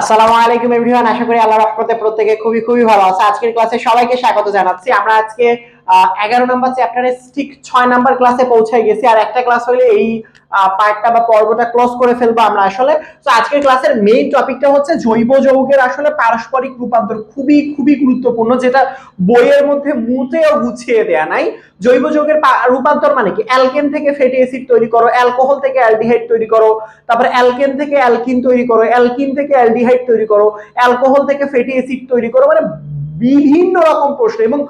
আসসালামু আলাইকুম এভরিওয়ান আশা করি আল্লাহর রহমতে প্রত্যেকে খুবই খুবই ভালো আছে। আজকের ক্লাসে সবাইকে স্বাগত জানাচ্ছি। আমরা আজকে এগারো নম্বর চ্যাপ্টারে ঠিক ছয় নাম্বার ক্লাসে পৌঁছে গেছি। আর একটা ক্লাস হলে এই পার্টটা বা পর্বটা ক্লোজ করে ফেলব আমরা আসলে। তো আজকের ক্লাসের মেইন টপিকটা হচ্ছে জৈব যৌগের আসলে পারস্পরিক রূপান্তর খুবই খুবই গুরুত্বপূর্ণ, যেটা বইয়ের মধ্যে মুতেও গুছিয়ে দেয়া নাই। জৈব যৌগের রূপান্তর মানে কি? অ্যালকেন থেকে ফ্যাটি অ্যাসিড তৈরি করো, অ্যালকোহল থেকে অ্যালডিহাইড তৈরি করো, তারপরে অ্যালকেন থেকে অ্যালকিন তৈরি করো, অ্যালকিন থেকে অ্যালডিহাইড তৈরি করো, অ্যালকোহল থেকে ফ্যাটি অ্যাসিড তৈরি করো মানে বিভিন্ন রকম প্রশ্ন এবং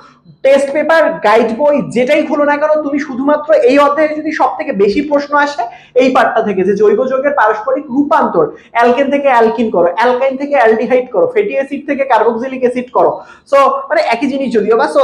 টেস্ট পেপার গাইড বই যেটাই খুলো না কেন, তুমি শুধুমাত্র এই অধ্যায়ে যদি সব থেকে বেশি প্রশ্ন আসে, এই পার্টটা থেকে যে জৈব যৌগের পারস্পরিক রূপান্তর অ্যালকেন থেকে অ্যালকিন করো অ্যালকাইন থেকে অ্যালডিহাইড করো ফ্যাটি অ্যাসিড থেকে কার্বক্সিলিক অ্যাসিড করো। সো মানে একই জিনিস যদিও বা সো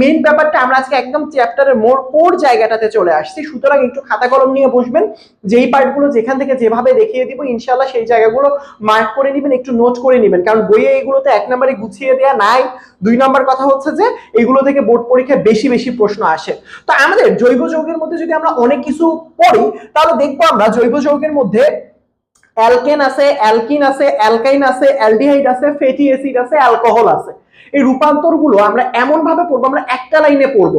মেইন ব্যাপারটা আমরা আজকে একদম চ্যাপ্টারের মোর কোর জায়গাটাতে চলে আসছি। সুতরাং একটু খাতা কলম নিয়ে বসবেন, যেই পার্টগুলো যেখান থেকে যেভাবে দেখিয়ে দিব ইনশাল্লাহ সেই জায়গাগুলো মার্ক করে নেবেন, একটু নোট করে নেবেন। কারণ বইয়ে এইগুলোতে এক নম্বরে গুছিয়ে দেওয়া নাই। দুই নম্বর কথা হচ্ছে যে এগুলো থেকে বোর্ড পরীক্ষায় বেশি বেশি প্রশ্ন আসে। তো আমাদের জৈব যৌগের মধ্যে যদি আমরা অনেক কিছু পড়ি, তাহলে দেখব আমরা জৈব যৌগের মধ্যে অ্যালকেন আছে, অ্যালকিন আছে, অ্যালকাইন আছে, অ্যালডিহাইড আছে ফেটি অ্যাসিড আছে, অ্যালকোহল আছে। এই রূপান্তরগুলো আমরা এমন ভাবে পড়ব, আমরা একটা লাইনে পড়ব।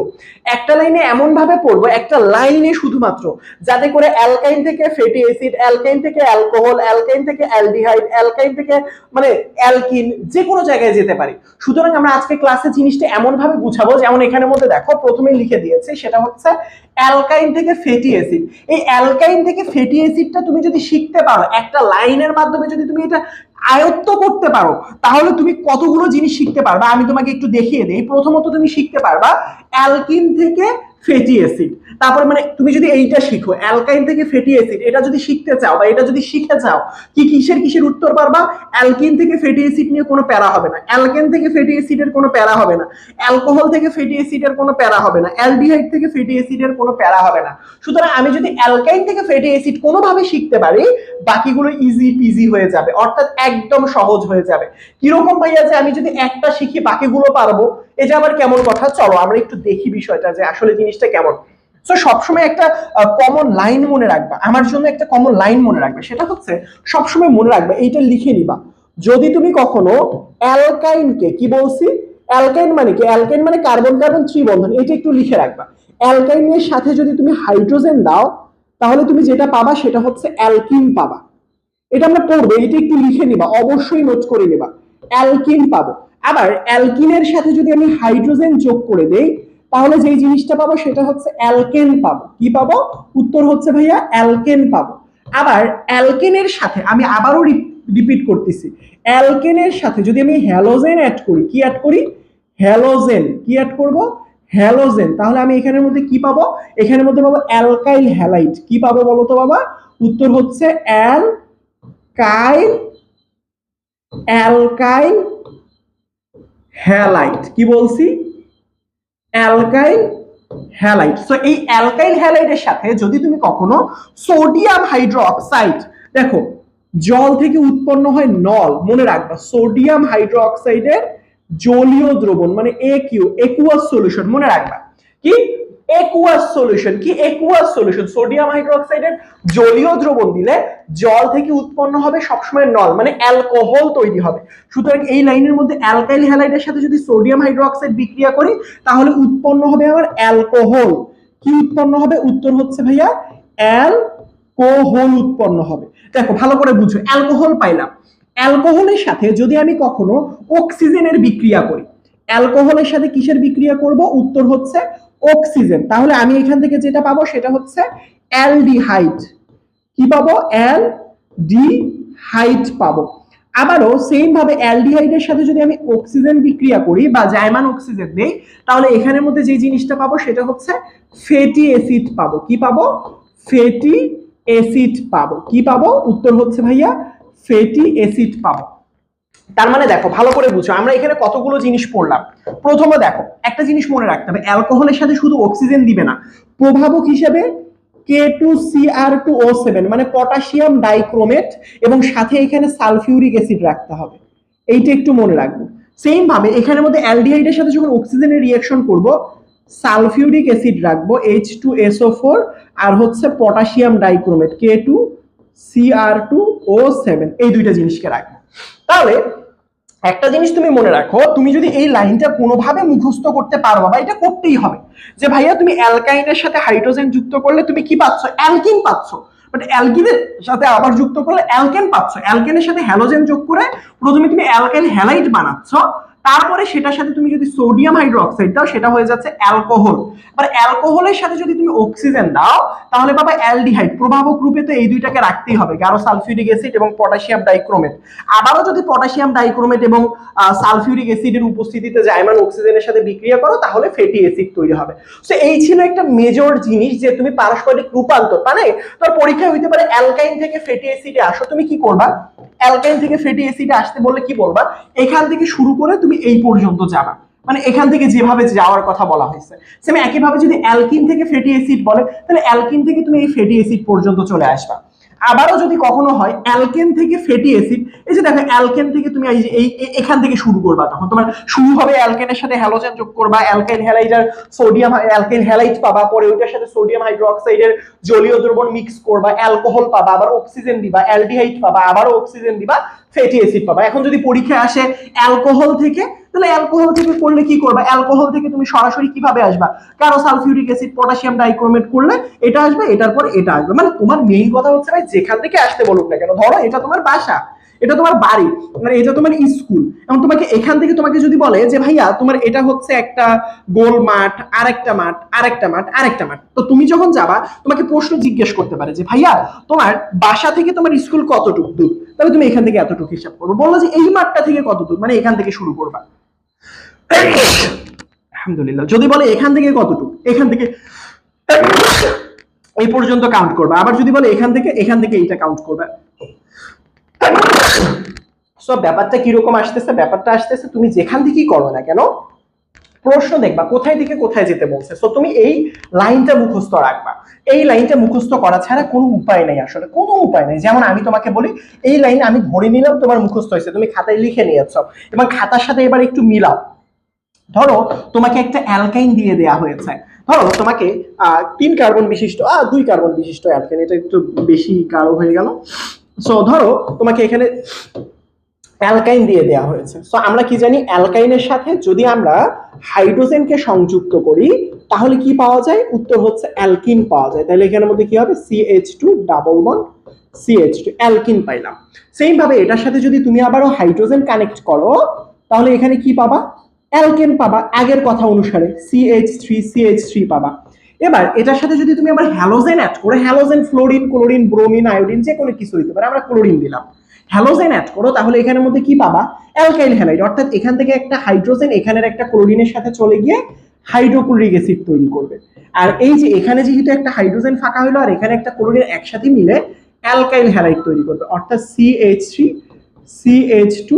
একটা লাইনে এমন ভাবে পড়ব, একটা লাইনে শুধুমাত্র, যাতে করে অ্যালকাইন থেকে ফ্যাটি অ্যাসিড, অ্যালকাইন থেকে অ্যালকোহল, অ্যালকাইন থেকে অ্যালডিহাইড, অ্যালকাইন থেকে মানে অ্যালকিন, যে কোনো জায়গায় যেতে পারি। সুতরাং আমরা আজকে ক্লাসে জিনিসটা এমন ভাবে গুছাবো যেমন এখানের মধ্যে দেখো প্রথমেই লিখে দিয়েছে, সেটা হচ্ছে অ্যালকাইন থেকে ফ্যাটি অ্যাসিড। এই অ্যালকাইন থেকে ফ্যাটি অ্যাসিডটা তুমি যদি শিখতে পারো, একটা লাইনের মাধ্যমে যদি তুমি এটা আয়ত্ত করতে পারো, তাহলে তুমি কতগুলো জিনিস শিখতে পারবা? আমি তোমাকে একটু দেখিয়ে দিই। প্রথমত তুমি শিখতে পারবা, অ্যালকিন থেকে ফ্যাটি অ্যাসিড। তারপর মানে তুমি যদি এইটা শিখো, অ্যালকাইন থেকে ফেটি অ্যাসিড, এটা যদি শিখতে চাও বা এটা যদি শিখে চাও কি কিসের কিসের উত্তর পারবা? অ্যালকিন থেকে ফেটি অ্যাসিড নিয়ে কোনো প্যারা হবে না। অ্যালকেন থেকে ফ্যাটি অ্যাসিডের কোনো প্যারা হবে না। অ্যালকোহল থেকে ফেটি অ্যাসিডের কোনো প্যারা হবে না। অ্যালডিহাইড থেকে ফ্যাটি অ্যাসিডের কোনো প্যারা হবে না। সুতরাং আমি যদি অ্যালকাইন থেকে ফেটি অ্যাসিড কোনোভাবে শিখতে পারি, বাকিগুলো ইজি পিজি হয়ে যাবে। অর্থাৎ একদম সহজ হয়ে যাবে। কীরকম ভাইয়া যে আমি যদি একটা শিখি, বাকিগুলো পারব? এটা আবার কেমন কথা? চলো, আমরা একটু দেখি বিষয়টা যে আসলে জিনিসটা কেমন। সো সবসময় একটা কমন লাইন মনে রাখবা। আমার জন্য একটা কমন লাইন মনে রাখবে। সেটা হচ্ছে, সবসময় মনে রাখবে, এইটা লিখে নিবা। যদি তুমি কখনো অ্যালকাইনকে কি বলছি? অ্যালকাইন মানে কি? অ্যালকাইন মানে কার্বন কার্বন ত্রিবন্ধন এটা একটু লিখে রাখবা। অ্যালকাইনের সাথে যদি তুমি হাইড্রোজেন দাও, তাহলে তুমি যেটা পাবা সেটা হচ্ছে অ্যালকিন পাবা। এটা আমরা পড়ব এটা একটু লিখে নিবা। অবশ্যই নোট করে নিবা। অ্যালকিন পাবো। আবার অ্যালকিনের সাথে যদি আমি হাইড্রোজেন যোগ করে দেই, তাহলে যেই জিনিসটা পাবো সেটা হচ্ছে অ্যালকেন পাবো। কি পাবো? উত্তর হচ্ছে ভাইয়া অ্যালকেন পাবো। আবার অ্যালকেনের সাথে আমি আবারও রিপিট করতেছি। অ্যালকেনের সাথে যদি আমি হ্যালোজেন অ্যাড করি, কি অ্যাড করি? হ্যালোজেন। কি অ্যাড করব? হ্যালোজেন। তাহলে আমি এখানের মধ্যে কি পাবো? এখানের মধ্যে পাবো অ্যালকাইল হ্যালাইট। কি পাবো বলো তো বাবা? উত্তর হচ্ছে অ্যালকাইল অ্যালকাইল হ্যালাইট। কি বলছি? Alkyl halide. সো এই অ্যালকাইল হ্যালাইটের সাথে যদি তুমি কখনো সোডিয়াম হাইড্রোক্সাইড, দেখো, জল থেকে উৎপন্ন হয় নল, মনে রাখবা, সোডিয়াম হাইড্রোক্সাইডের জলীয় দ্রবণ মানে একিউ একুয়াস সলিউশন মনে রাখবা। কি? একুয়াস সলিউশন কি একুয়াস সলিউশন সোডিয়াম হাইড্রোক্সাইডের জলীয় দ্রবণ দিলে জল থেকে উৎপন্ন হবে সবসময় নল মানে অ্যালকোহল তৈরি হবে। সুতরাং এই লাইনের মধ্যে অ্যালকাইল হ্যালাইডের সাথে যদি সোডিয়াম হাইড্রোক্সাইড বিক্রিয়া করি, তাহলে উৎপন্ন হবে আবার অ্যালকোহল কি উৎপন্ন হবে? উত্তর হচ্ছে ভাইয়া অ্যালকোহল উৎপন্ন হবে। দেখো, ভালো করে বুঝো অ্যালকোহল পাইলাম। অ্যালকোহলের সাথে যদি আমি কখনো অক্সিজেনের বিক্রিয়া করি অ্যালকোহলের সাথে কিসের বিক্রিয়া করব? উত্তর হচ্ছে অক্সিজেন তাহলে আমি এখান থেকে যেটা পাবো সেটা হচ্ছে অ্যালডিহাইড। কি পাবো? অ্যাল ডি হাইট পাবো। আবারও সেম ভাবে অ্যালডিহাইডের সাথে যদি আমি অক্সিজেন বিক্রিয়া করি বা জায়মান অক্সিজেন নেই, তাহলে এখানের মধ্যে যে জিনিসটা পাবো সেটা হচ্ছে ফেটি অ্যাসিড পাবো। কি পাবো? ফেটি অ্যাসিড পাবো। কি পাবো? উত্তর হচ্ছে ভাইয়া ফেটি অ্যাসিড পাবো। তার মানে দেখো, ভালো করে বুঝো, আমরা এখানে কতগুলো জিনিস পড়লাম। প্রথমে দেখো, একটা জিনিস মনে রাখতে হবে, অ্যালকোহলের সাথে শুধু অক্সিজেন দিবে না, প্রভাবক হিসেবে K two C R two O seven মানে পটাশিয়াম ডাইক্রোমেট এবং সাথে এখানে সালফিউরিক অ্যাসিড রাখতে হবে। এইটা একটু মনে রাখব। সেম ভাবে, এখানের মধ্যে অ্যালডিহাইডের সাথে যখন অক্সিজেনের রিয়াকশন করব, সালফিউরিক অ্যাসিড রাখব H two S O four আর হচ্ছে potassium dichromate K two C R two O seven এই দুইটা জিনিসকে রাখব। তাহলে একটা জিনিস তুমি মনে রাখো, তুমি যদি এই লাইনটা কোনোভাবে মুখস্থ করতে পারো, বা এটা করতেই হবে, যে ভাইয়া তুমি অ্যালকাইনের সাথে হাইড্রোজেন যুক্ত করলে তুমি কি পাচ্ছ? অ্যালকিন পাচ্ছ। বাট অ্যালকিনের সাথে আবার যুক্ত করলে অ্যালকেন পাচ্ছ। অ্যালকেনের সাথে হ্যালোজেন যোগ করে প্রথমে তুমি অ্যালকেন হ্যালাইট বানাচ্ছ তারপরে সেটার সাথে তুমি যদি সোডিয়াম হাইড্রোক্সাইড দাও, সেটা হয়ে যাচ্ছে অ্যালকোহল এবার অ্যালকোহলের সাথে যদি তুমি অক্সিজেন দাও, তাহলে বাবা অ্যালডিহাইড, প্রভাবক রূপে তো এই দুইটাকে রাখতেই হবে গারো সালফিউরিক অ্যাসিড এবং পটাশিয়াম ডাইক্রোমেট। আবারও যদি পটাশিয়াম ডাইক্রোমেট এবং সালফিউরিক অ্যাসিডের উপস্থিতিতে জাইমান অক্সিজেনের সাথে বিক্রিয়া করো, তাহলে ফ্যাটি অ্যাসিড তৈরি হবে। সো এই ছিল একটা মেজর জিনিস যে তুমি পারস্পরিক রূপান্তর মানে তোর পরীক্ষা হইতে পারে অ্যালকাইন থেকে ফ্যাটি অ্যাসিডে আসো, তুমি কি করবা? অ্যালকাইন থেকে ফ্যাটি অ্যাসিডে আসতে বললে কি বলবা? এখান থেকে শুরু করে তুমি এই পর্যন্ত যাবা। মানে এখান থেকে যেভাবে যাওয়ার কথা বলা হয়েছে। সেম একইভাবে যদি অ্যালকিন থেকে ফ্যাটি অ্যাসিড বলে, তাহলে অ্যালকিন থেকে তুমি এই ফ্যাটি অ্যাসিড পর্যন্ত চলে আসবা। আবারও যদি কখনো হয়, অ্যালকেন থেকে ফ্যাটি অ্যাসিড, এই যে দেখো অ্যালকেন থেকে তুমি এই এই এখান থেকে শুরু করবা তখন। তোমার শুরু হবে অ্যালকেনের সাথে হ্যালোজেন যোগ করবা, অ্যালকেন হ্যালাইডার সোডিয়াম, অ্যালকেন হ্যালাইড পাবা, পরে ওইটার সাথে সোডিয়াম হাইড্রোক্সাইডের জলীয় দ্রবণ মিক্স করবা, অ্যালকোহল পাবা, আবার অক্সিজেন দিবা, অ্যালডিহাইড পাবা, আবারও অক্সিজেন দিবা, ফ্যাটি অ্যাসিড পাবা। এখন যদি পরীক্ষায় আসে, অ্যালকোহল থেকে তাহলে অ্যালকোহল থেকে করলে কি করবা? অ্যালকোহল থেকে তুমি সরাসরি কীভাবে আসবা? কারও সালফিউরিক অ্যাসিড পটাশিয়াম ডাইক্রোমেট করলে এটা আসবে, এটার পর এটা আসবে। মানে তোমার মেইন কথা হচ্ছে ভাই, যেখান থেকে আসতে বলুক না কেন, ধরো এটা তোমার বাসা, এটা তোমার বাড়ি মানে এটা তোমার স্কুল এবং তোমাকে এখান থেকে তোমাকে যদি বলে যে, ভাইয়া, তোমার এটা হচ্ছে একটা গোল মাঠ, আরেকটা মাঠ আরেকটা মাঠ আরেকটা মাঠ। তো তুমি যখন যাবা, তোমাকে প্রশ্ন জিজ্ঞেস করতে পারে যে, ভাইয়া, তোমার বাসা থেকে তোমার স্কুল কতটুকু দূর? তাহলে তুমি এখান থেকে এতটুকু হিসাব করবে। বলল যে, এই মাঠটা থেকে কত মানে এখান থেকে শুরু করবা। আলহামদুলিল্লাহ। যদি বলে এখান থেকে কতটুকু? এখান থেকে এই পর্যন্ত কাউন্ট করবে। আবার যদি বলে এখান থেকে এখান থেকে এইটা কাউন্ট করবে। সব ব্যাপারটা কীরকম আসতেছে? ব্যাপারটা আসতেছে, তুমি যেখান থেকেই করো না কেন, প্রশ্ন দেখবা, কোথায় থেকে কোথায় যেতে বলছে। সো তুমি এই লাইনটা মুখস্থ রাখবা। এই লাইনটা মুখস্থ করা ছাড়া কোনো উপায় নেই আসলে। কোনো উপায় নেই। যেমন আমি তোমাকে বলি, এই লাইন আমি ধরে নিলাম, তোমার মুখস্থ হয়েছে। তুমি খাতায় লিখে নিয়েছ। এবং খাতার সাথে এবার একটু মিলাও। ধরো তোমাকে একটা অ্যালকাইন দিয়ে দেয়া হয়েছে। ধরো তোমাকে তিন কার্বন বিশিষ্ট দুই কার্বন বিশিষ্ট অ্যালকাইন, এটা একটু বেশি গাঢ় হয়ে গেল। সো ধরো তোমাকে এখানে অ্যালকাইন দিয়ে দেওয়া হয়েছে। সো আমরা কি জানি, অ্যালকাইনের সাথে যদি আমরা হাইড্রোজেনকে সংযুক্ত করি, তাহলে কি পাওয়া যায়? উত্তর হচ্ছে অ্যালকিন পাওয়া যায়। তাহলে এখানের মধ্যে কি হবে? C H two double one C H two alkene পাইলাম। সেম ভাবে এটার সাথে যদি তুমি আবারও হাইড্রোজেন কানেক্ট করো, তাহলে এখানে কি পাবা? অ্যালকেন পাবা আগের কথা অনুসারে সিএইচ থ্রি সিএইচ থ্রি পাবা। এবার এটার সাথে যদি তুমি আবার হ্যালোজেন অ্যাড করো halogen fluorine chlorine bromine iodine যে কোনো কিছু হইতে পারে, আমরা ক্লোরিন দিলাম। হ্যালোজেন অ্যাড করো, তাহলে এখানের মধ্যে কি পাবা? অ্যালকাইল হ্যালাইড অর্থাৎ এখান থেকে একটা হাইড্রোজেন এখানের একটা ক্লোরিনের সাথে চলে গিয়ে হাইড্রোক্লোরিক অ্যাসিড তৈরি করবে। আর এই যে এখানে যেহেতু একটা হাইড্রোজেন ফাঁকা হলো আর এখানে একটা ক্লোরিন একসাথে মিলে অ্যালকাইল হ্যালাইড তৈরি করবে, অর্থাৎ C H three C H two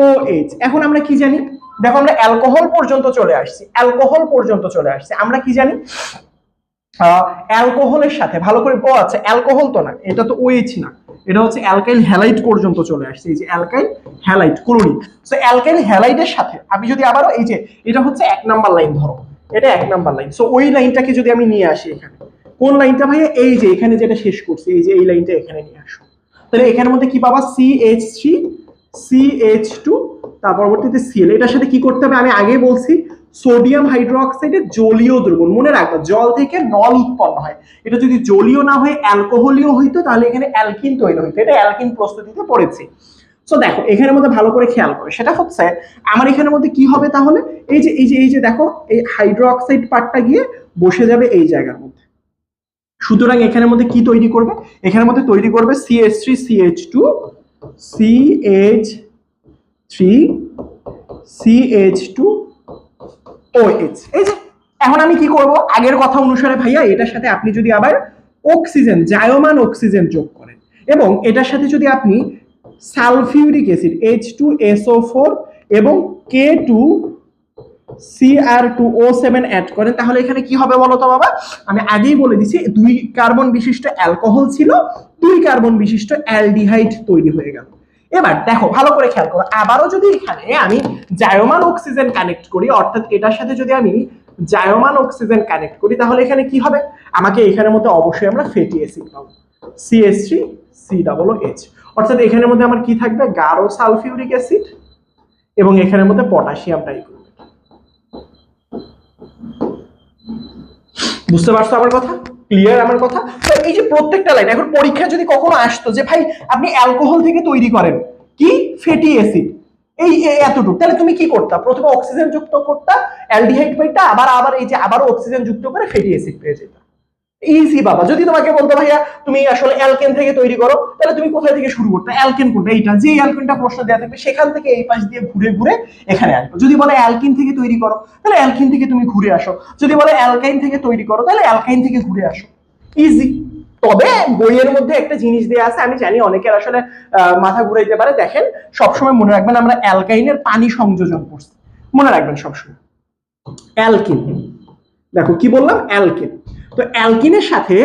O H এখন আমরা কি জানি? দেখো আমরা অ্যালকোহল পর্যন্ত চলে আসছি, অ্যালকোহল পর্যন্ত চলে আসছি। আমরা কি জানি? অ্যালকোহলের সাথে, ভালো করে ও আচ্ছা অ্যালকোহল তো না, এটা তো ওএইচ না। এটা হচ্ছে অ্যালকাইল হ্যালাইট পর্যন্ত চলে আসছে, এই যে alkyl halide, chlorine. So alkyl হ্যালাইডের সাথে আমি যদি আবারও এই যে, এটা হচ্ছে এক নাম্বার লাইন ধরো, এটা এক নাম্বার লাইন। সো ওই লাইনটাকে যদি আমি নিয়ে আসি এখানে, কোন লাইনটা ভাইয়া? এই যে, এখানে যেটা শেষ করছি, এই যে, এই লাইনটা এখানে নিয়ে আসো। তাহলে এখানের মধ্যে কি পাবা? C H three C H two তার পরবর্তীতে সিএল এটার সাথে কি করতে হবে? আমি আগেই বলছি, সোডিয়াম হাইড্রোক্সাইডের জলীয় দ্রবণ। মনে রাখবা, জল থেকে নল উৎপন্ন হয়। এটা যদি জলীয় না হয়ে, অ্যালকোহলীয় হইতো, তাহলে এখানে অ্যালকিন তৈরি হইতো। এটা অ্যালকিন প্রস্তুতিতে পড়েছি। সো দেখো, এখানের মধ্যে ভালো করে খেয়াল করো। সেটা হচ্ছে, আমার এখানের মধ্যে কি হবে তাহলে? এই যে এই যে এই যে দেখো, এই হাইড্রোক্সাইড পার্টটা গিয়ে বসে যাবে এই জায়গার মধ্যে। সুতরাং এখানের মধ্যে কি তৈরি করবে? এখানের মধ্যে তৈরি করবে C H three C H two C H three C H two O H এই যে, এখন আমি কি করব? আগের কথা অনুসারে ভাইয়া, এটার সাথে আপনি যদি আবার অক্সিজেন জায়মান অক্সিজেন যোগ করেন, এবং এটার সাথে যদি আপনি sulphuric H two S O four এবং K two C R two O seven add করেন, তাহলে এখানে কি হবে বলো তো বাবা? আমি আগেই বলে দিছি, দুই কার্বন বিশিষ্ট অ্যালকোহল ছিল, দুই কার্বন বিশিষ্ট অ্যালডিহাইড তৈরি হয়ে গেল। এবার দেখো, ভালো করে খেয়াল করো, আবারও যদি এখানে আমি জায়মান অক্সিজেন কানেক্ট করি, অর্থাৎ এটার সাথে যদি আমি জায়মান অক্সিজেন কানেক্ট করি, তাহলে এখানে কি হবে? আমাকে এখানের মধ্যে অবশ্যই আমরা ফ্যাটি অ্যাসিড পাবো। CS three C double H অর্থাৎ এখানের মধ্যে আমার কি থাকবে? গাঢ় সালফিউরিক অ্যাসিড এবং এখানের মধ্যে পটাশিয়াম ডাইক্রোমেট বুঝতে পারছ আমার কথা? ক্লিয়ার আমার কথা? তো এই যে প্রত্যেকটা লাইন এখন পরীক্ষা যদি কখনো আসতো যে, ভাই, আপনি অ্যালকোহল থেকে তৈরি করেন, কি? ফেটি অ্যাসিড এই এতটুকু। তাহলে তুমি কি করতা? প্রথমে অক্সিজেন যুক্ত করতা অ্যালডিহাইড পাইতা, আবার আবার এই যে আবার অক্সিজেন যুক্ত করে ফেটি অ্যাসিড পেয়ে যেতা। ইজি বাবা, যদি তোমাকে বলতো ভাইয়া, তুমি আসলে অ্যালকেন থেকে তৈরি করো, তাহলে তুমি কোথায় থেকে শুরু করতে? অ্যালকেন কোনটা? এইটা, যে অ্যালকেনটা প্রশ্ন দেওয়া থাকবে, সেখান থেকে এই পাশ দিয়ে ঘুরে ঘুরে এখানে আসবে। যদি বলে অ্যালকিন থেকে তৈরি করো, তাহলে অ্যালকিন থেকে তুমি ঘুরে আসো। যদি বলে অ্যালকাইন থেকে তৈরি করো, তাহলে অ্যালকাইন থেকে ঘুরে আসো। ইজি তবে বইয়ের মধ্যে একটা জিনিস দেওয়া আছে, আমি জানি অনেকের আসলে মাথা ঘুরাইতে পারে। দেখেন, সবসময় মনে রাখবেন আমরা অ্যালকাইনের পানি সংযোজন করছি। মনে রাখবেন সবসময়। অ্যালকিন দেখো, কি বললাম? অ্যালকিন। তো অ্যালকিনের সাথে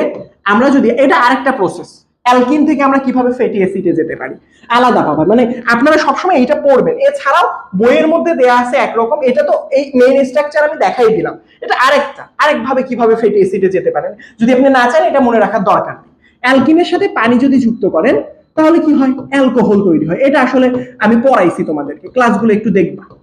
আমরা যদি, এটা আরেকটা প্রসেস অ্যালকিন থেকে আমরা কীভাবে ফ্যাটি অ্যাসিডে যেতে পারি? আলাদা পাবেন মানে আপনারা সবসময় এটা পড়বেন। এছাড়াও বইয়ের মধ্যে দেয়া আছে একরকম। এটা তো এই মেইন স্ট্রাকচার আমি দেখাই দিলাম। এটা আরেকটা। আরেকভাবে কীভাবে ফ্যাটি অ্যাসিডে যেতে পারেন? যদি আপনি না চান, এটা মনে রাখার দরকার নেই। অ্যালকিনের সাথে পানি যদি যুক্ত করেন, তাহলে কি হয়? অ্যালকোহল তৈরি হয়। এটা আসলে আমি পড়াইছি তোমাদেরকে। ক্লাসগুলো একটু দেখবা।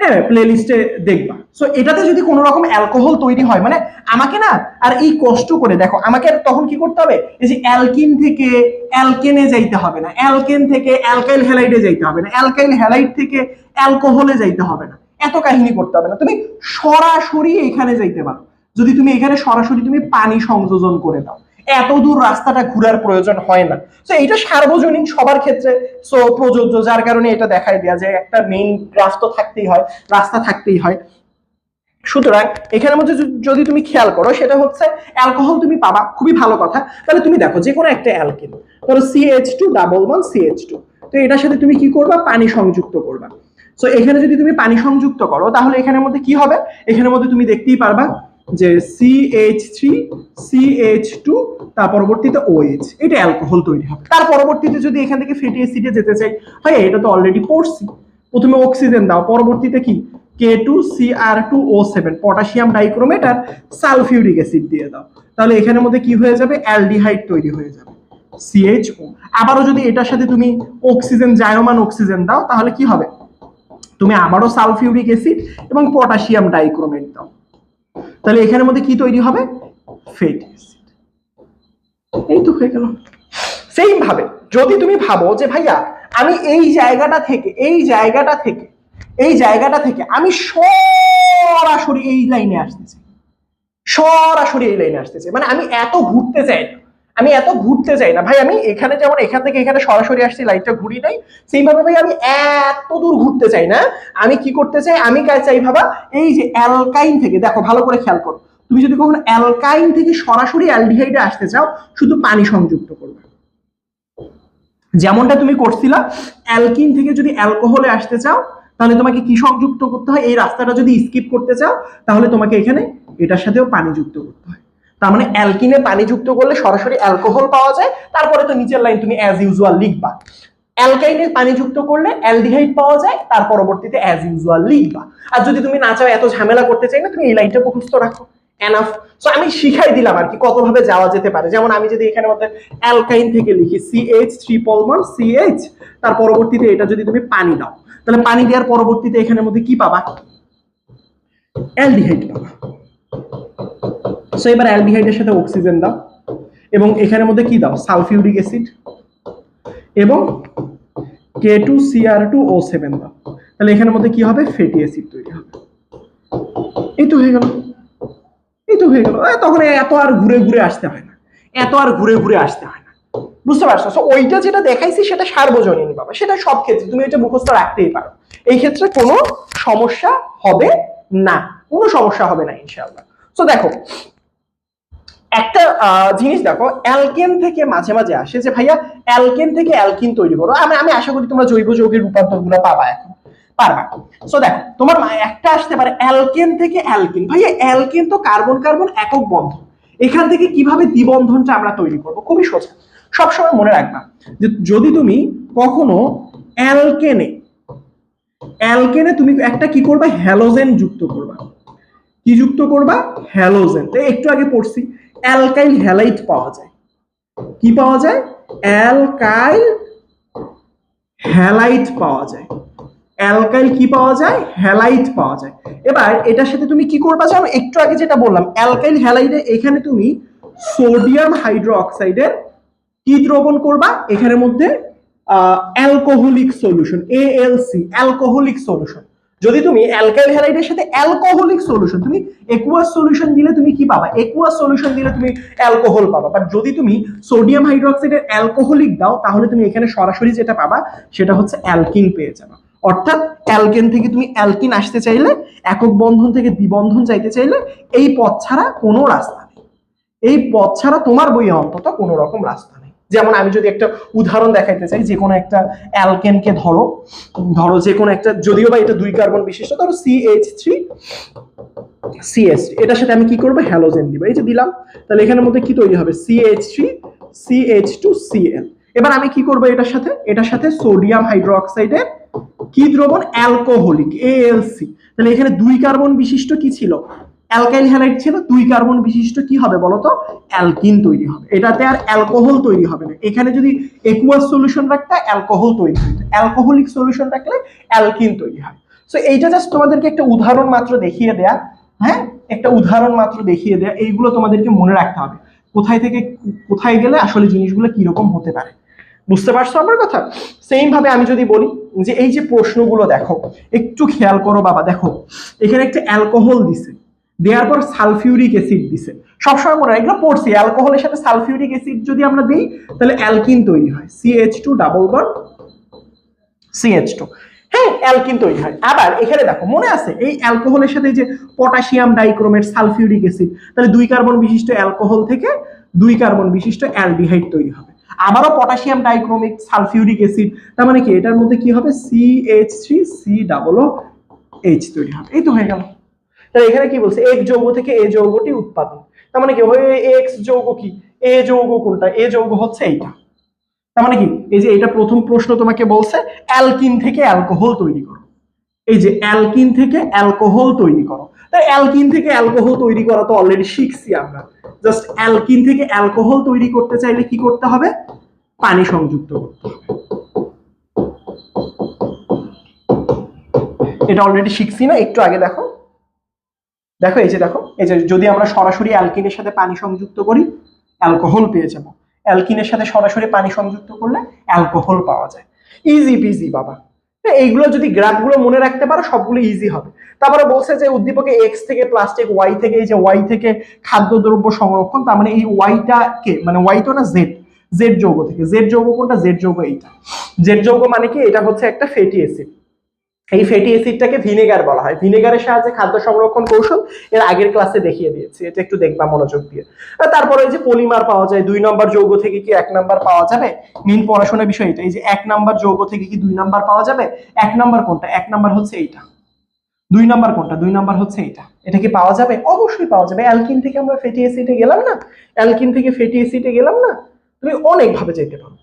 হ্যাঁ প্লে লিস্টে দেখবা। সো এটাতে যদি কোনো রকম অ্যালকোহল তৈরি হয় মানে আমাকে না, আর এই কষ্ট করে, দেখো, আমাকে তখন কি করতে হবে? এই যে অ্যালকিন থেকে অ্যালকেনে যাইতে হবে না অ্যালকেন থেকে অ্যালকাইল হ্যালাইডে যাইতে হবে না অ্যালকাইল হ্যালাইড থেকে অ্যালকোহলে যাইতে হবে না। এত কাহিনী করতে হবে না। তুমি সরাসরি এখানে যাইতে পারো। যদি তুমি এখানে সরাসরি তুমি পানি সংযোজন করে দাও। এত দূর রাস্তাটা ঘুরার প্রয়োজন হয় না। তো এটা সার্বজনীন সবার ক্ষেত্রে। সো প্রযোজ্য, যার কারণে এটা দেখাই দেয়া যে একটা মেইন রাস্তা থাকতেই হয়, রাস্তা থাকতেই হয়। সুতরাং, এখানের মধ্যে যদি- যদি তুমি খেয়াল করো, সেটা হচ্ছে অ্যালকোহল তুমি পাবা, খুবই ভালো কথা। তাহলে তুমি দেখো যে কোনো একটা অ্যালকিন ধরো CH two double one CH two তো এটার সাথে তুমি কি করবা? পানি সংযুক্ত করবা। সো এখানে যদি তুমি পানি সংযুক্ত করো, তাহলে এখানের মধ্যে কি হবে? এখানের মধ্যে তুমি দেখতেই পারবা যে সিএইচ থ্রি সিএইচ টু তার পরবর্তীতে ওএইচ এটা অ্যালকোহল তৈরি হবে। তার পরবর্তীতে যদি এখান থেকে ফ্যাটি অ্যাসিডে যেতে চাই হয় এটা তো অলরেডি পড়ছি প্রথমে অক্সিজেন দাও, পরবর্তীতে কি? K two C R two O seven potassium dichromate আর সালফিউরিক অ্যাসিড দিয়ে দাও। তাহলে এখানের মধ্যে কি হয়ে যাবে? অ্যালডিহাইড তৈরি হয়ে যাবে সিএইচও আবারও যদি এটার সাথে তুমি অক্সিজেন জায়মান অক্সিজেন দাও, তাহলে কি হবে? তুমি আবারও সালফিউরিক অ্যাসিড এবং পটাশিয়াম ডাইক্রোমেট দাও। তাহলে এখানের মধ্যে কি তৈরি হবে? ফেট এই তো হয়ে গেল। সেম ভাবে, যদি তুমি ভাবো যে ভাইয়া, আমি এই জায়গাটা থেকে, এই জায়গাটা থেকে, এই জায়গাটা থেকে আমি সরাসরি এই লাইনে আসতেছি। সরাসরি এই লাইনে আসতেছি। মানে আমি এত ঘুরতে চাই না। আমি এত ঘুরতে চাই না। ভাই, আমি এখানে যেমন এখান থেকে এখানে সরাসরি আসছি লাইটটা ঘুরি নাই। সেইভাবে ভাই, আমি এত দূর ঘুরতে চাই না। আমি কি করতে চাই? আমি কাজ চাই ভাবা, এই যে অ্যালকাইন থেকে, দেখো ভালো করে খেয়াল করো। তুমি যদি কখনো অ্যালকাইন থেকে সরাসরি অ্যালডিহাইডে আসতে চাও, শুধু পানি সংযুক্ত করবে। যেমনটা তুমি করছিলা অ্যালকিন থেকে যদি অ্যালকোহলে আসতে চাও, তাহলে তোমাকে কি সংযুক্ত করতে হয়? এই রাস্তাটা যদি স্কিপ করতে চাও, তাহলে তোমাকে এখানে এটার সাথেও পানি যুক্ত করতে হয়। তার মানে অ্যালকিনে পানি যুক্ত করলে সরাসরি অ্যালকোহল পাওয়া যায়, তারপরে তো নিচের লাইন তুমি অ্যাজ ইউজুয়াল লিখবা। অ্যালকাইনে পানি যুক্ত করলে অ্যালডিহাইড পাওয়া যায়, তার পরবর্তীতে অ্যাজ ইউজুয়াল লিখবা। আর যদি তুমি না চাও এত ঝামেলা করতে চাই না, তুমি এই লাইনটা মুখস্থ রাখো। এনাফ সো আমি শিখাই দিলাম আর কি কতভাবে যাওয়া যেতে পারে। যেমন আমি যদি এখানে মধ্যে অ্যালকাইন থেকে লিখি সিএইচ ট্রিপল ওয়ান সিএইচ তার পরবর্তীতে এটা যদি তুমি পানি দাও। তাহলে পানি দেওয়ার পরবর্তীতে এখানের মধ্যে কি পাবা? অ্যালডিহাইড পাবা। সো এবার অ্যালডিহাইডের সাথে অক্সিজেন দাও। এবং এখানের মধ্যে কি দাও? Sulphuric acid. এবং K two CR two O seven দাও। তাহলে এখানের মধ্যে কি হবে? ফ্যাটি অ্যাসিড তৈরি হবে। এই তো হয়ে গেল। এই তো হয়ে গেল। তখন এত আর ঘুরে ঘুরে আসতে হয় না। এত আর ঘুরে ঘুরে আসতে হয় না। বুঝতে পারছ? So, ওইটা যেটা দেখাইছি সেটা সার্বজনীন বাবা। সেটা সব ক্ষেত্রে। তুমি এটা মুখস্থ রাখতেই পারো। এই ক্ষেত্রে কোনো সমস্যা হবে না। কোনো সমস্যা হবে না ইনশাআল্লাহ। তো দেখো একটা জিনিস দেখো, অ্যালকেন থেকে মাঝে মাঝে আসে যে, ভাইয়া, অ্যালকেন থেকে অ্যালকিন তৈরি করো। আমি আমি আশা করি তোমরা জৈব যৌগের রূপান্তরগুলো পাবা এখন। পারবা? সো দেখো, তোমার একটা আসতে পারে, অ্যালকেন থেকে অ্যালকিন। ভাইয়া, অ্যালকেন তো কার্বন কার্বন একক বন্ধন। এখান থেকে কীভাবে দ্বিবন্ধনটা আমরা তৈরি করব? খুবই সোজা। সবসময় মনে রাখবা যে, যদি তুমি কখনো অ্যালকেনে অ্যালকেনে তুমি একটা কি করবা? হ্যালোজেন যুক্ত করবা। কি যুক্ত করবা? হ্যালোজেন। একটু আগে পড়ছি। অ্যালকাইল হ্যালাইট পাওয়া যায়। কি পাওয়া যায়? অ্যালকাইল হ্যালাইট পাওয়া যায়। অ্যালকাইল কি পাওয়া যায়? হ্যালাইট পাওয়া যায়। এবার এটার সাথে তুমি কি করবা জানো? একটু আগে যেটা বললাম, অ্যালকাইল হ্যালাইডে এখানে তুমি সোডিয়াম হাইড্রো অক্সাইডের কি দ্রবণ করবা? এখানের মধ্যে alcoholic solution ALC alcoholic solution. যদি তুমি অ্যালকাইল হ্যালাইডের সাথে অ্যালকোহলিক সলিউশন তুমি একুয়াস সলিউশন দিলে তুমি কি পাবা? একুয়াস সলিউশন দিলে তুমি অ্যালকোহল পাবা। বাট যদি তুমি সোডিয়াম হাইড্রোক্সাইডের অ্যালকোহলিক দাও, তাহলে তুমি এখানে সরাসরি যেটা পাবা, সেটা হচ্ছে অ্যালকিন পেয়ে যাবে। অর্থাৎ অ্যালকেন থেকে তুমি অ্যালকিন আসতে চাইলে, একক বন্ধন থেকে দ্বিবন্ধন চাইতে চাইলে, এই পথ ছাড়া কোনো রাস্তা নেই। এই পথ ছাড়া তোমার বইয়ে অন্তত কোনো রকম রাস্তা যেমন আমি যদি একটা উদাহরণ দেখাইতে চাই, যে কোনো একটা অ্যালকেনকে ধরো ধরো যে কোনো একটা, যদিও বা এটা দুই কার্বন বিশিষ্ট, ধরো সিএইচ থ্রি সিএস এটার সাথে আমি কি করব? হ্যালোজেন দিব। এই যে দিলাম, তাহলে এখানের মধ্যে কি তৈরি হবে? CH three CH two CL এবার আমি কি করব এটার সাথে? এটার সাথে সোডিয়াম হাইড্রোক্সাইডের কি দ্রবণ? অ্যালকোহলিক এএলসি তাহলে এখানে দুই কার্বন বিশিষ্ট কি ছিল? অ্যালকাইল হ্যালাইড ছিল, দুই কার্বন বিশিষ্ট কি হবে বলতো? অ্যালকিন তৈরি হবে। এটাতে আর অ্যালকোহল তৈরি হবে না। এখানে যদি একুয়াস সলিউশন রাখতে, অ্যালকোহল তৈরি হবে অ্যালকোহলিক সলিউশন রাখলে অ্যালকিন তৈরি হয়। সো এইটা জাস্ট তোমাদেরকে একটা উদাহরণ মাত্র দেখিয়ে দেয়া হ্যাঁ? একটা উদাহরণ মাত্র দেখিয়ে দেয়া, এইগুলো তোমাদেরকে মনে রাখতে হবে। কোথায় থেকে কোথায় গেলে আসলে জিনিসগুলো কীরকম হতে পারে? বুঝতে পারছ আমার কথা? সেম ভাবে আমি যদি বলি যে, এই যে প্রশ্নগুলো দেখো, একটু খেয়াল করো বাবা, দেখো। এখানে একটা অ্যালকোহল দিছে। দেওয়ার পর সালফিউরিক অ্যাসিড দিছে। সবসময় মনে হয়, এগুলো পড়ছি, অ্যালকোহলের সাথে সালফিউরিক অ্যাসিড যদি আমরা দিই, তাহলে অ্যালকিন তৈরি হয়। CH two double bond CH two হ্যাঁ অ্যালকিন তৈরি হয়। আবার এখানে দেখো, মনে আছে, এই অ্যালকোহলের সাথে যে পটাশিয়াম ডাইক্রোমেট সালফিউরিক অ্যাসিড, তাহলে দুই কার্বন বিশিষ্ট অ্যালকোহল থেকে দুই কার্বন বিশিষ্ট অ্যালডিহাইড তৈরি হবে। আবারও পটাশিয়াম ডাইক্রোমিক সালফিউরিক অ্যাসিড, তার মানে কি, এটার মধ্যে কি হবে? CH three C double H তৈরি হবে। এই তো হয়ে গেল। তাহলে এখানে কি বলছে? এক যৌগ থেকে এ যৌগটি উৎপাদন। তার মানে কি? এক্স যৌগ কি? এ যৌগ কোনটা? এ যৌগ হচ্ছে এইটা। তার মানে কি? এই যে এটা প্রথম প্রশ্ন তোমাকে বলছে, অ্যালকিন থেকে অ্যালকোহল তৈরি করো। এই যে অ্যালকিন থেকে অ্যালকোহল তৈরি করো। তাই অ্যালকিন থেকে অ্যালকোহল তৈরি করা তো অলরেডি শিখছি আমরা। জাস্ট অ্যালকিন থেকে অ্যালকোহল তৈরি করতে চাইলে কি করতে হবে? পানি সংযুক্ত করতে হবে। এটা অলরেডি শিখছি না, একটু আগে দেখো। দেখো, এই যে দেখো, এই যে যদি আমরা সরাসরি অ্যালকিনের সাথে পানি সংযুক্ত করি, অ্যালকোহল পেয়ে যাব। অ্যালকিনের সাথে সরাসরি পানি সংযুক্ত করলে অ্যালকোহল পাওয়া যায়। ইজি পিজি বাবা। এইগুলো যদি গ্রাফগুলো মনে রাখতে পারো, সবগুলো ইজি হবে। তারপরে বলছে যে উদ্দীপকে এক্স থেকে প্লাস্টিক ওয়াই থেকে, এই যে ওয়াই থেকে খাদ্যদ্রব্য সংরক্ষণ, তার মানে এই ওয়াইটা কে? মানে ওয়াই তো না জেড জেড যৌগ থেকে। জেড যৌগ কোনটা? জেড যৌগ এইটা। জেড যৌগ মানে কি? এটা হচ্ছে একটা ফ্যাটি অ্যাসিড এই ফ্যাটি অ্যাসিডটাকে ভিনেগার বলা হয়। ভিনেগারের সাহায্যে খাদ্য সংরক্ষণ কৌশল এর আগের ক্লাসে দেখিয়ে দিয়েছি। এটা একটু দেখবা, মনোযোগ দিয়ে। তারপরে যে পলিমার পাওয়া যায়, দুই নম্বর যৌগ থেকে কি এক নাম্বার পাওয়া যাবে? মেন পড়াশোনার বিষয় এটা। এই যে এক নাম্বার যৌগ থেকে কি দুই নাম্বার পাওয়া যাবে? এক নাম্বার কোনটা? এক নাম্বার হচ্ছে এইটা। দুই নাম্বার কোনটা? দুই নাম্বার হচ্ছে এইটা। এটা কি পাওয়া যাবে? অবশ্যই পাওয়া যাবে। অ্যালকিন থেকে আমরা ফ্যাটি অ্যাসিডে গেলাম না? অ্যালকিন থেকে ফ্যাটি অ্যাসিডে গেলাম না? তুমি অনেক ভাবে যেতে পারো।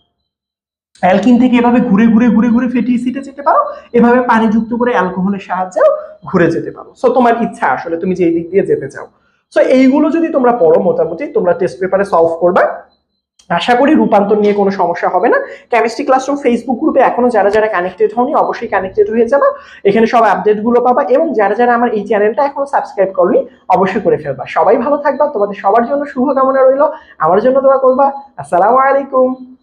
অ্যালকিন থেকে এভাবে ঘুরে ঘুরে ঘুরে ঘুরে ফ্যাটি সিটে যেতে পারো, এভাবে পানি যুক্ত করে অ্যালকোহলের সাহায্যেও ঘুরে যেতে পারো। সো তোমার ইচ্ছা, আসলে তুমি যেই দিক দিয়ে যেতে চাও। সো এইগুলো যদি তোমরা পড়ো মোটামুটি, তোমরা টেস্ট পেপারে সলভ করবা। আশা করি রূপান্তর নিয়ে কোনো সমস্যা হবে না। কেমিস্ট্রি ক্লাসরুম ফেসবুক গ্রুপে এখনও যারা যারা কানেক্টেড হওনি, অবশ্যই কানেক্টেড হয়ে যাবা। এখানে সব আপডেটগুলো পাবা এবং যারা যারা আমার এই চ্যানেলটা এখনও সাবস্ক্রাইব করনি, অবশ্যই করে ফেলবা। সবাই ভালো থাকবা, তোমাদের সবার জন্য শুভকামনা রইল। আমার জন্য দোয়া করবা। আসসালামু আলাইকুম।